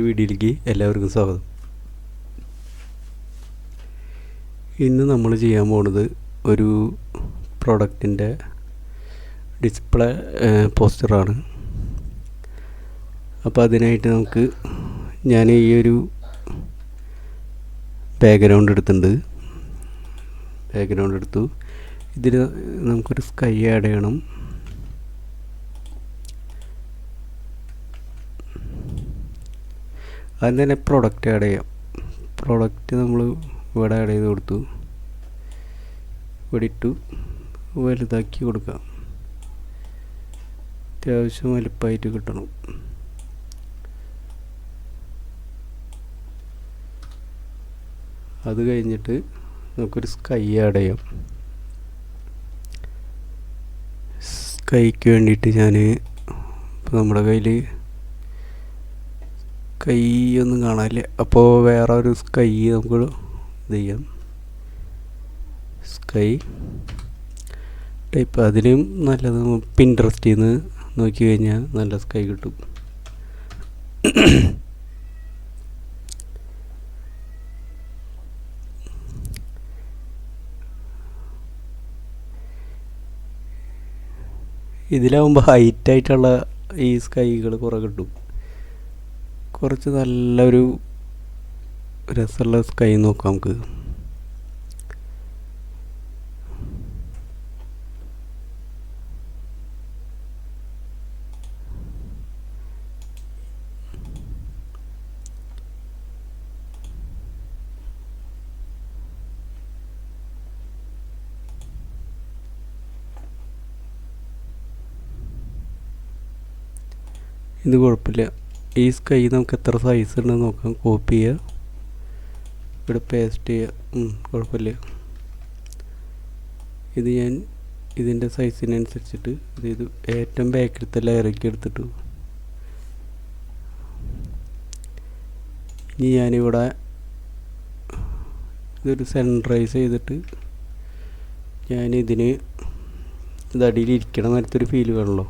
പുതിയൊരു വീഡിയോയിലേക്ക് എല്ലാവർക്കും സ്വാഗതം. ഇന്ന് നമ്മൾ ചെയ്യാൻ പോണത് ഒരു പ്രോഡക്റ്റിന്റെ ഡിസ്പ്ലേ പോസ്റ്ററാണ് അപ്പോൾ അതിനായിട്ട് നമുക്ക് ഞാൻ ഈ ഒരു ബാക്ക്ഗ്രൗണ്ട് എടുത്തിട്ടുണ്ട്. ബാക്ക്ഗ്രൗണ്ട് എടുത്തു. ഇതിൽ നമുക്കൊരു സ്കൈ ആഡ് ചെയ്യണം. ആദ്യം തന്നെ പ്രൊഡക്റ്റ് ആഡ് ചെയ്യാം. പ്രൊഡക്റ്റ് നമ്മൾ ഇവിടെ ആഡ് ചെയ്ത് കൊടുത്തു. ഇവിടെ ഇട്ടു. വലുതാക്കി കൊടുക്കാം. അത്യാവശ്യം വലുപ്പമായിട്ട് കിട്ടണം. അത് കഴിഞ്ഞിട്ട് നമുക്കൊരു സ്കൈ ആഡ് ചെയ്യാം. സ്കൈക്ക് വേണ്ടിയിട്ട് ഞാൻ ഇപ്പോൾ നമ്മുടെ കയ്യിൽ കൈ ഒന്നും കാണാനില്ല. അപ്പോൾ വേറെ ഒരു സ്കൈ നമുക്ക് ഇത് ചെയ്യാം. സ്കൈ ടൈപ്പ് അതിനും നല്ലത് പിൻട്രസ്റ്റിൽ നിന്ന് നോക്കി കഴിഞ്ഞാൽ നല്ല സ്കൈ കിട്ടും. ഇതിലാവുമ്പോൾ ഹൈറ്റായിട്ടുള്ള ഈ സ്കൈകൾ കുറേ കിട്ടും. കുറച്ച് നല്ലൊരു രസമുള്ള സ്കൈ നോക്കാം നമുക്ക്. ഇത് കുഴപ്പമില്ല. ഈ സ്കൈ നമുക്ക് എത്ര സൈസ് ഉണ്ടെന്ന് നോക്കാം. കോപ്പി ചെയ്യുക ഇവിടെ പേസ്റ്റ് ചെയ്യുക കുഴപ്പമില്ല. ഇത് ഞാൻ ഇതിന്റെ സൈസിനനുസരിച്ചിട്ട് ഇത് ഏറ്റവും ബാക്കിലത്തെ ലെയറൊക്കെ എടുത്തിട്ട്. ഇനി ഞാനിവിടെ ഇതൊരു സെൻട്രൈസ് ചെയ്തിട്ട് ഞാനിതിന് ഇത് അടിയിലിരിക്കണ നേരത്തൊരു ഫീൽ വേണമല്ലോ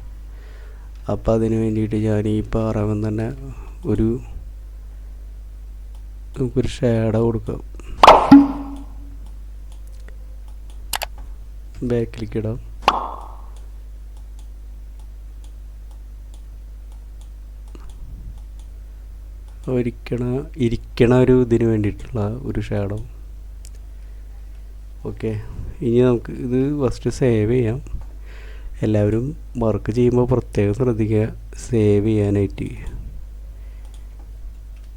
അപ്പോൾ അതിന് വേണ്ടിയിട്ട് ഞാൻ ഈ പാറവൻ തന്നെ ഒരു നമുക്കൊരു ഷേഡ കൊടുക്കാം. ബാക്കിലേക്ക് ഇടാം. ഇരിക്കണ ഇരിക്കണ ഒരു ഇതിന് വേണ്ടിയിട്ടുള്ള ഒരു ഷേഡോ ഓക്കെ ഇനി നമുക്ക് ഇത് ഫസ്റ്റ് സേവ് ചെയ്യാം. എല്ലാവരും വർക്ക് ചെയ്യുമ്പോൾ പ്രത്യേകം ശ്രദ്ധിക്കുക. സേവ് ചെയ്യാനായിട്ട്.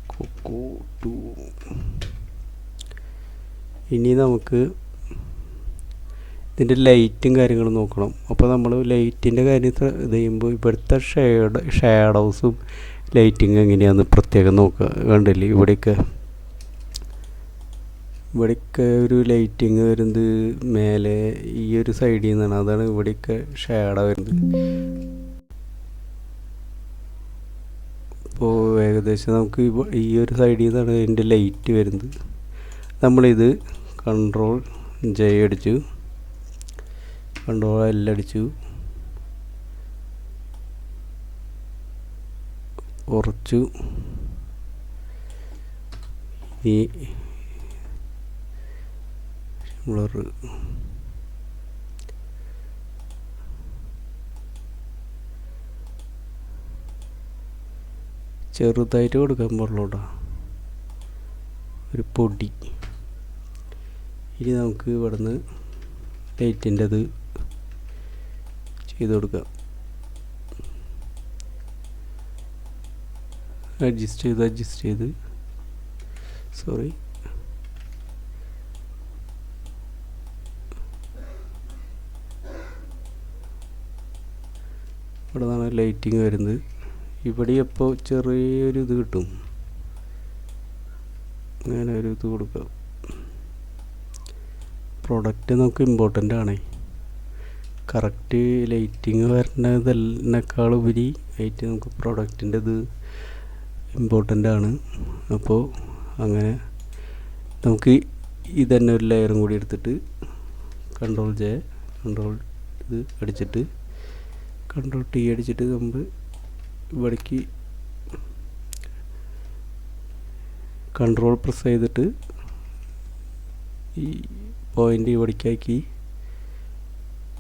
കൊക്കോ ടു. ഇനി നമുക്ക് ഇതിന്റെ ലൈറ്റും കാര്യങ്ങളും നോക്കണം. അപ്പോൾ നമ്മൾ ലൈറ്റിന്റെ കാര്യം ഇത് ചെയ്യുമ്പോൾ ഇവിടുത്തെ ഷേഡ് ഷാഡോസും ലൈറ്റിങ് എങ്ങനെയാണെന്ന് പ്രത്യേകം നോക്കുക കണ്ടില്ലേ ഇവിടെയൊക്കെ? ഇവിടെയൊക്കെ ഒരു ലൈറ്റിങ് വരുന്നത് മേലെ ഈ ഒരു സൈഡിൽ നിന്നാണ്. അതാണ് ഇവിടെയൊക്കെ ഷേഡ വരുന്നത്. അപ്പോൾ ഏകദേശം നമുക്ക് ഈ ഒരു സൈഡിൽ നിന്നാണ് അതിന്റെ ലൈറ്റ് വരുന്നത്. നമ്മളിത് കൺട്രോൾ ജെ അടിച്ചു. കൺട്രോൾ എൽ അടിച്ചു. ഉറച്ചു. ഈ ബ്ലർ ചെറുതായിട്ട് കൊടുക്കാൻ പാടുള്ളൂടാ. ഒരു പൊടി. ഇനി നമുക്ക് ഇവിടുന്ന് ലൈറ്റിന്റെ അത് ചെയ്ത് കൊടുക്കാം. അഡ്ജസ്റ്റ് ചെയ്ത് അഡ്ജസ്റ്റ് ചെയ്ത്. സോറി ഇവിടെ നിന്നാണ് ലൈറ്റിങ് വരുന്നത്. ഇവിടെ എപ്പോൾ ചെറിയൊരു ഇത് കിട്ടും. അങ്ങനെ ഒരു ഇത് കൊടുക്കാം. പ്രൊഡക്റ്റ് നമുക്ക് ഇമ്പോർട്ടന്റ് ആണേ. കറക്റ്റ് ലൈറ്റിങ് വരുന്നതിനേക്കാൾ ഉപരി ആയിട്ട് നമുക്ക് പ്രൊഡക്റ്റിന്റെ ഇത് ഇമ്പോർട്ടന്റ് ആണ്. അപ്പോൾ അങ്ങനെ നമുക്ക് ഇത് തന്നെ ഒരു ലെയറും കൂടി എടുത്തിട്ട് കൺട്രോൾ ജെ കൺട്രോൾ ഇത് അടിച്ചിട്ട് കൺട്രോൾ ടി അടിച്ചിട്ട് നമ്മൾ ഇവിടേക്ക് കൺട്രോൾ പ്രസ് ചെയ്തിട്ട് ഈ പോയിന്റ് ഇവിടേക്കാക്കി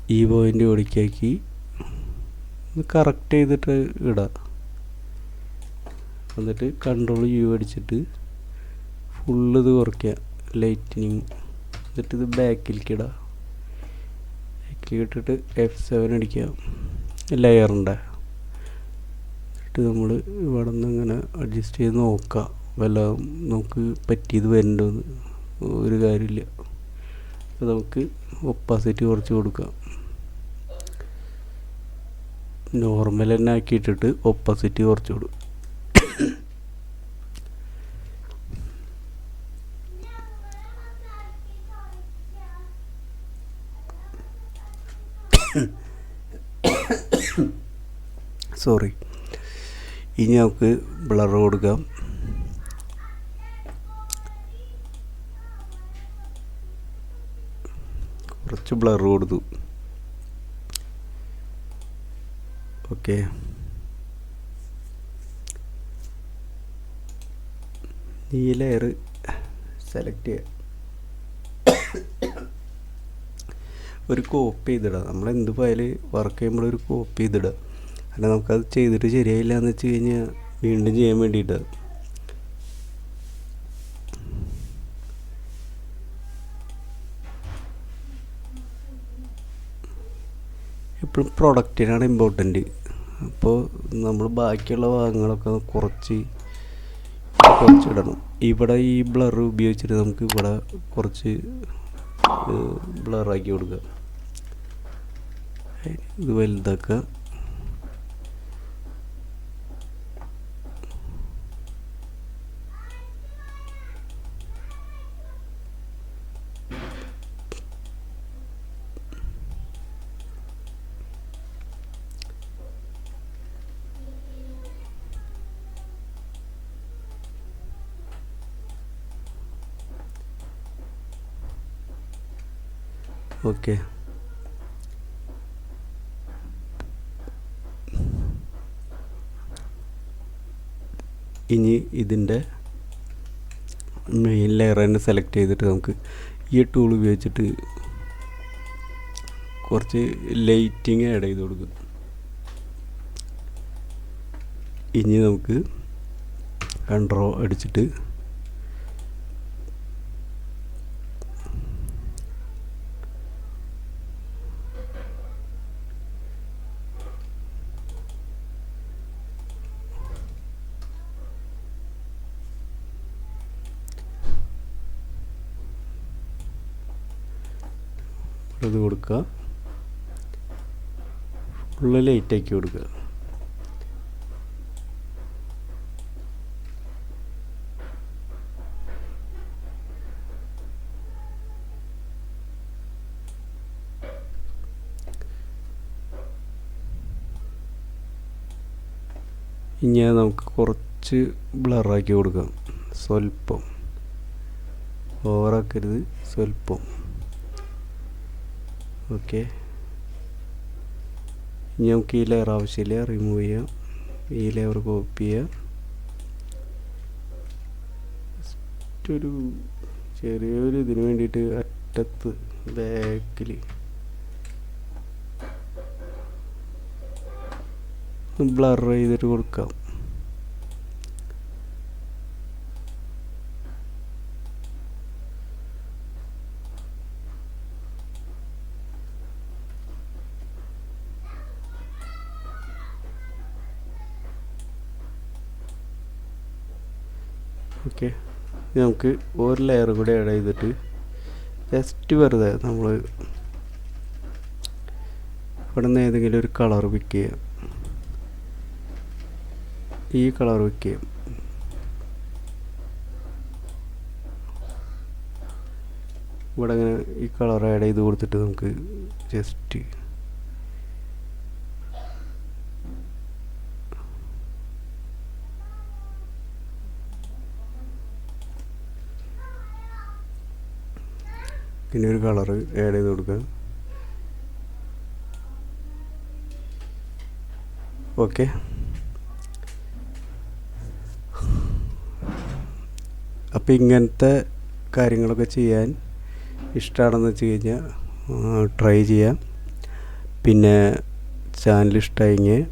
ഈ പോയിന്റ് ഇവിടേക്കാക്കി കറക്റ്റ് ചെയ്തിട്ട് ഇടാം. എന്നിട്ട് കൺട്രോൾ യു അടിച്ചിട്ട് ഫുള്ള് ഇത് കുറയ്ക്കുക ലൈറ്റിനിങ് എന്നിട്ട് ഇത് ബാക്കിലേക്ക് ഇടാം. ബാക്കിലേക്ക് ഇട്ടിട്ട് എഫ് സെവൻ അടിക്കുക ലെയറിന്റെ എന്നിട്ട് നമ്മൾ ഇവിടെ നിന്ന് ഇങ്ങനെ അഡ്ജസ്റ്റ് ചെയ്ത് നോക്കാം. വല്ല നമുക്ക് പറ്റിയത് വരുന്നുണ്ടോയെന്ന് ഒരു കാര്യമില്ല. അപ്പോൾ നമുക്ക് ഒപ്പാസിറ്റി കുറച്ച് കൊടുക്കാം. നോർമൽ തന്നെ ആക്കിയിട്ടിട്ട് ഒപ്പാസിറ്റി കുറച്ച് കൊടുക്കും സോറി. ഇനി നമുക്ക് ബ്ലർ കൊടുക്കാം. കുറച്ച് ബ്ലർ കൊടുത്തു. ഓക്കെ. ഈ ലെയർ സെലക്ട് ചെയ്യുക ഒരു കോപ്പി ചെയ്തിടുക നമ്മൾ എന്ത് ഫയൽ വർക്ക് ചെയ്യുമ്പോൾ ഒരു കോപ്പി ചെയ്തിടുക അല്ല നമുക്കത് ചെയ്തിട്ട് ശരിയായില്ല എന്ന് വെച്ച് കഴിഞ്ഞാൽ വീണ്ടും ചെയ്യാൻ വേണ്ടിയിട്ട്. എപ്പോഴും പ്രൊഡക്റ്റിനാണ് ഇമ്പോർട്ടന്റ് അപ്പോൾ നമ്മൾ ബാക്കിയുള്ള ഭാഗങ്ങളൊക്കെ കുറച്ച് കുറച്ചിടണം. ഇവിടെ ഈ ബ്ലർ ഉപയോഗിച്ചിട്ട് നമുക്ക് ഇവിടെ കുറച്ച് ബ്ലറാക്കി കൊടുക്കുക. ഇത് വലുതാക്കുക. ഓക്കെ ഇനി ഇതിന്റെ മെയിൻ ലെയർ തന്നെ സെലക്ട് ചെയ്തിട്ട് നമുക്ക് ഈ ടൂൾ ഉപയോഗിച്ചിട്ട് കുറച്ച് ലൈറ്റിങ് ആഡ് ചെയ്ത് കൊടുക്കും. ഇനി നമുക്ക് കൺട്രോ അടിച്ചിട്ട് ഇത് കൊടുക്കുക. ഫുള്ള് ലൈറ്റ് ആക്കി കൊടുക്കുക. ഇനി നമുക്ക് കുറച്ച് ബ്ലറാക്കി കൊടുക്കാം. സ്വല്പം. ഓവറാക്കരുത് സ്വല്പം. ഓക്കെ. ഇനി നമുക്ക് ഈ ലെയർ ആവശ്യമില്ല. റിമൂവ് ചെയ്യാം. ഈ ലെയർ കോപ്പി ചെയ്യാം. ഒരു ചെറിയൊരു ഇതിന് വേണ്ടിയിട്ട് അറ്റത്ത് ബാക്കിൽ ബ്ലർ ചെയ്തിട്ട് കൊടുക്കാം. ഓക്കെ. നമുക്ക് ഒരു ലെയർ കൂടി ആഡ് ചെയ്തിട്ട് ജസ്റ്റ് വെറുതെ നമ്മൾ ഇവിടെ നിന്ന് ഏതെങ്കിലും ഒരു കളർ പിക്ക് ചെയ്യാം. ഈ കളർ പിക്ക് ചെയ്യാം. ഇവിടെ അങ്ങനെ ഈ കളർ ആഡ് ചെയ്ത് കൊടുത്തിട്ട് നമുക്ക് ജസ്റ്റ് പിന്നെ ഒരു കളർ ആഡ് ചെയ്ത് കൊടുക്കുക. ഓക്കെ അപ്പോൾ ഇങ്ങനത്തെ കാര്യങ്ങളൊക്കെ ചെയ്യാൻ ഇഷ്ടമാണെന്ന് വെച്ച് കഴിഞ്ഞാൽ ട്രൈ ചെയ്യാം. പിന്നെ ചാനൽ ഇഷ്ടമായെങ്കിൽ